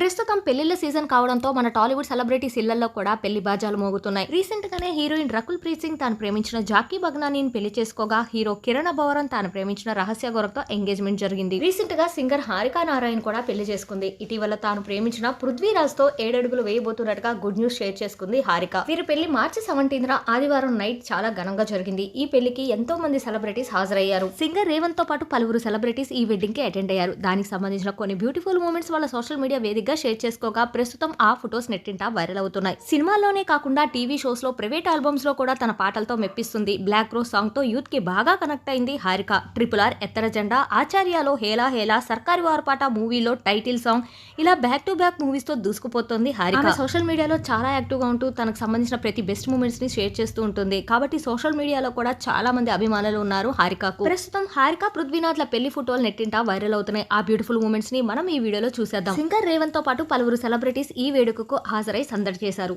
ప్రస్తుతం పెళ్ళిళ్ళ సీజన్ కావడంతో మన టాలీవుడ్ సెలబ్రిటీస్ ఇళ్ళలో కూడా పెళ్ళి బాజాలు మోగుతున్నాయి. రీసెంట్ గానే హీరోయిన్ రకుల్ ప్రీత్ సింగ్ తాను ప్రేమించిన జాకీ బగ్నానీని పెళ్ళి చేసుకోగా హీరో కిరణ్ భవరం తాను ప్రేమించిన రహస్య గౌరవ్తో ఎంగేజ్మెంట్ జరిగింది. రీసెంట్గా సింగర్ హారికా నారాయణ్ కూడా పెళ్ళి చేసుకుంది. ఇటీవల తాను ప్రేమించిన పృథ్వీరాజ్తో ఏడడుగులు వేయబోతున్నట్టుగా గుడ్ న్యూస్ షేర్ చేసుకుంది హారిక. వీరి పెళ్ళి మార్చి సెవెంటీన్ ఆదివారం నైట్ చాలా ఘనంగా జరిగింది. ఈ పెళ్ళికి ఎంతో మంది సెలబ్రిటీస్ హాజరయ్యారు. సింగర్ రేవంత్తో పాటు పలువురు సెలబ్రిటీస్ ఈ వెడ్డింగ్కి అటెండ్ అయ్యారు. దానికి సంబంధించిన కొన్ని బ్యూటిఫుల్ మూమెంట్స్ వాళ్ళ సోషల్ మీడియా వేదికగా షేర్ చేసుకోగా ప్రస్తుతం ఆ ఫొటోస్ నెట్టింట వైరల్ అవుతున్నాయి. సినిమాల్లోనే కాకుండా టీవీ షోస్లో ప్రైవేట్ ఆల్బమ్స్లో కూడా తన పాటలతో మెప్పిస్తుంది. బ్లాక్ రోజ్ సాంగ్తో యూత్కి బాగా కనెక్ట్ అయింది హారిక. ట్రిపుల్ ఆర్ ఎత్తర జెండా ఆచార్యలో హేలా హేలా సర్కారి వారపాట మూవీలో టైటిల్ సాంగ్ ఇలా బ్యాక్ టు బ్యాక్ మూవీస్తో దూసుకుపోతుంది హారిక. సోషల్ మీడియాలో చాలా యాక్టివ్గా ఉంటూ తనకు సంబంధించిన ప్రతి బెస్ట్ మూమెంట్స్ని షేర్ చేస్తూ ఉంటుంది. కాబట్టి సోషల్ మీడియాలో కూడా చాలా మంది అభిమానులు ఉన్నారు హారికకు. ప్రస్తుతం హారిక పృథ్వీనాథ్ల పెళ్ళి ఫోటోలు నెట్టింట వైరల్ అవుతున్నాయి. ఆ బ్యూటిఫుల్ మూమెంట్స్ని మనం ఈ వీడియోలో చూసేద్దాం. సింగర్ రేవంత్ పాటు పలువురు సెలబ్రిటీస్ ఈ వేడుకకు హాజరై సందడి చేశారు.